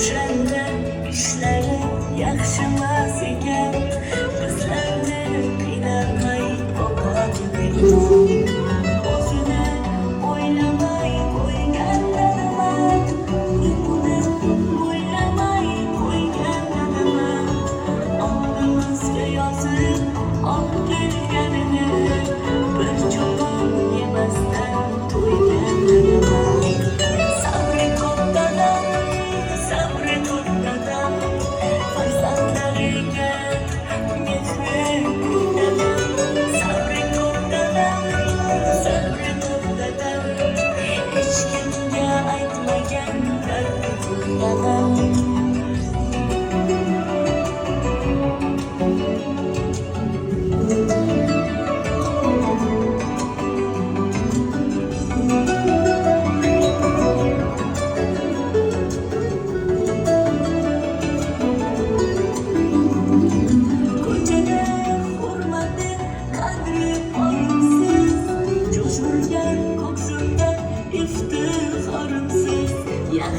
o'shanda ishlari yaxshimas ekan bizlarni qiynalmay oqadi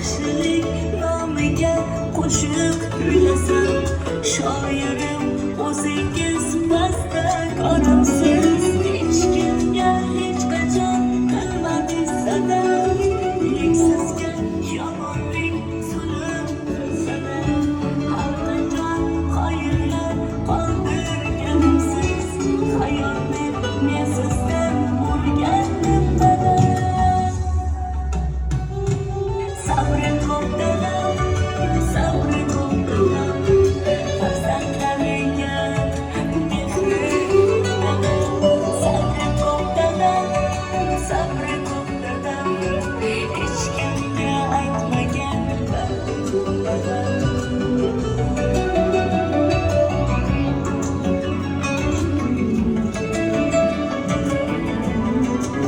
Vahşilik namı gel koşup üylesem Şairim o zengin